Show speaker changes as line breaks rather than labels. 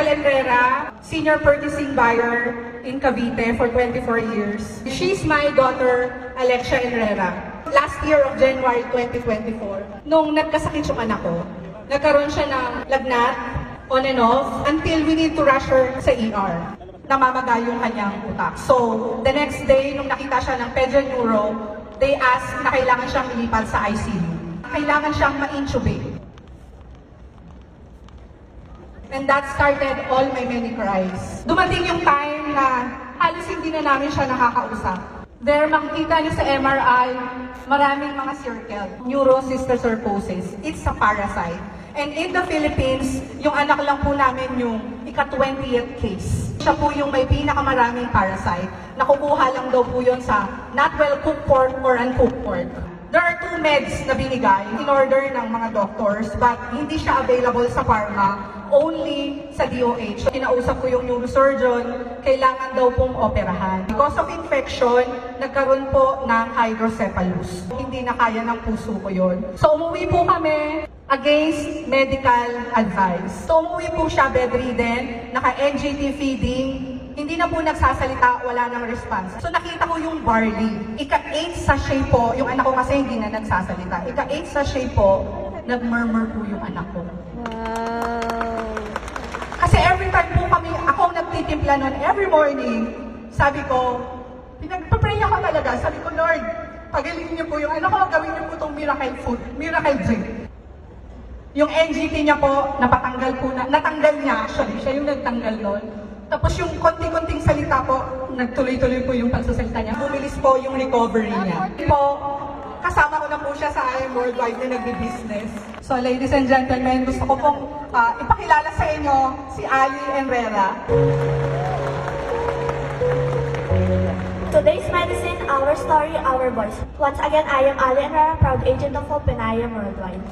Michael Enrera, senior purchasing buyer in Cavite for 24 years. She's my daughter, Alexia Enrera. Last year of January 2024, nung nagkasakit yung anak ko, nagkaroon siya ng lagnat, on and off, until we need to rush her sa ER. Namamaga yung kanyang utak. So, the next day, nung nakita siya ng Pedro Neuro, they asked na kailangan siyang ilipat sa ICU. Kailangan siyang ma-intubate. And that started all my many cries. Dumating yung time na halos hindi na namin siya nakakausap. There, makikita niyo sa MRI, maraming mga circle. Neurocystosarcosis. It's a parasite. And in the Philippines, yung anak lang po namin yung ika-20th case. Siya po yung may pinakamaraming parasite. Nakukuha lang daw po yun sa not well cooked pork or uncooked pork. There are two meds na binigay in order ng mga doctors but hindi siya available sa pharma, only sa DOH. Kinausap ko yung neurosurgeon, kailangan daw pong operahan. Because of infection, nagkaroon po ng hydrocephalus. Hindi na kaya ng puso ko yun. So umuwi po kami against medical advice. So umuwi po siya bedridden, naka-NGT feeding, hindi na po nagsasalita, wala nang response. So nakita ko yung barley. Ika-8 sachet po, yung anak ko kasi hindi na nagsasalita. Ika-8 sachet po, nag-murmur po yung anak ko.
Wow.
Kasi every time po kami, ako ang nagtitimpla nun every morning, sabi ko, pinagpapray ako talaga. Sabi ko, Lord, pagalingin niyo po yung ano ko, gawin niyo po itong miracle food, miracle drink. Yung NGT niya po, napatanggal po na, natanggal niya actually, siya yung nagtanggal nun. Tapos yung konting-konting salita po, nagtuloy-tuloy po yung pagsasalita niya. Bumilis po yung recovery niya. Po, kasama ko na po siya sa IM Worldwide na nagbi-business. So ladies and gentlemen, gusto ko pong ah, ipakilala sa inyo si Ali Enrera.
Today's medicine, our story, our voice. Once again, I am Ali Enrara, proud agent of Hope and I am worldwide.